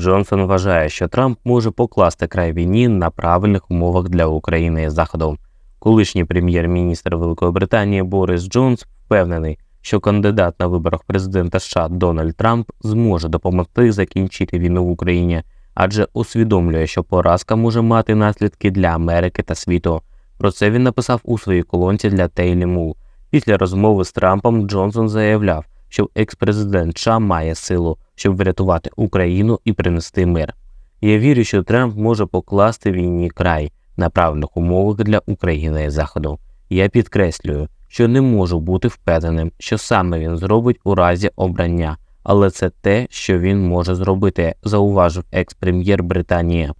Джонсон вважає, що Трамп може покласти край війні на правильних умовах для України і Заходу. Колишній прем'єр-міністр Великої Британії Борис Джонс впевнений, що кандидат на виборах президента США Дональд Трамп зможе допомогти закінчити війну в Україні, адже усвідомлює, що поразка може мати наслідки для Америки та світу. Про це він написав у своїй колонці для Daily Mail. Після розмови з Трампом Джонсон заявляв, що екс-президент США має силу, щоб врятувати Україну і принести мир. Я вірю, що Трамп може покласти війні край на правильних умовах для України і Заходу. Я підкреслюю, що не можу бути впевненим, що саме він зробить у разі обрання, але це те, що він може зробити, зауважив екс-прем'єр Британії.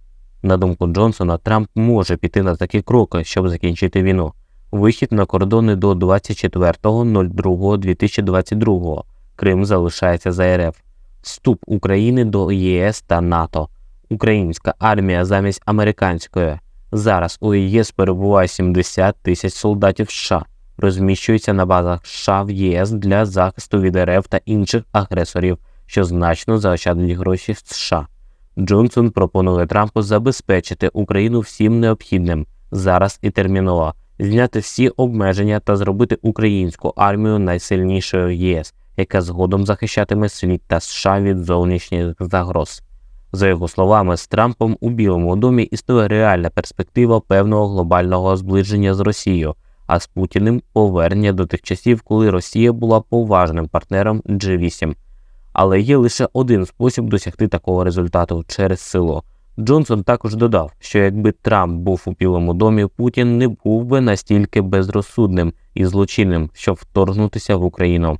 На думку Джонсона, Трамп може піти на такі кроки, щоб закінчити війну. Вихід на кордони до 24.02.2022. Крим залишається за РФ. Вступ України до ЄС та НАТО. Українська армія замість американської. Зараз у ЄС перебуває 70 тисяч солдатів США, розміщуються на базах США в ЄС для захисту від РФ та інших агресорів, що значно заощадить гроші США. Джонсон пропонує Трампу забезпечити Україну всім необхідним зараз і терміново, зняти всі обмеження та зробити українську армію найсильнішою в ЄС, яка згодом захищатиме світ та США від зовнішніх загроз. За його словами, з Трампом у Білому домі існує реальна перспектива певного глобального зближення з Росією, а з Путіним повернення до тих часів, коли Росія була поважним партнером G8. Але є лише один спосіб досягти такого результату через силу. Джонсон також додав, що якби Трамп був у Білому домі, Путін не був би настільки безрозсудним і злочинним, щоб вторгнутися в Україну.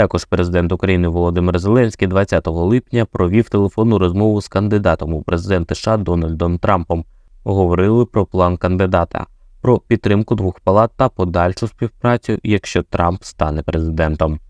Також президент України Володимир Зеленський 20 липня провів телефонну розмову з кандидатом у президенти США Дональдом Трампом. Говорили про план кандидата, про підтримку двох палат та подальшу співпрацю, якщо Трамп стане президентом.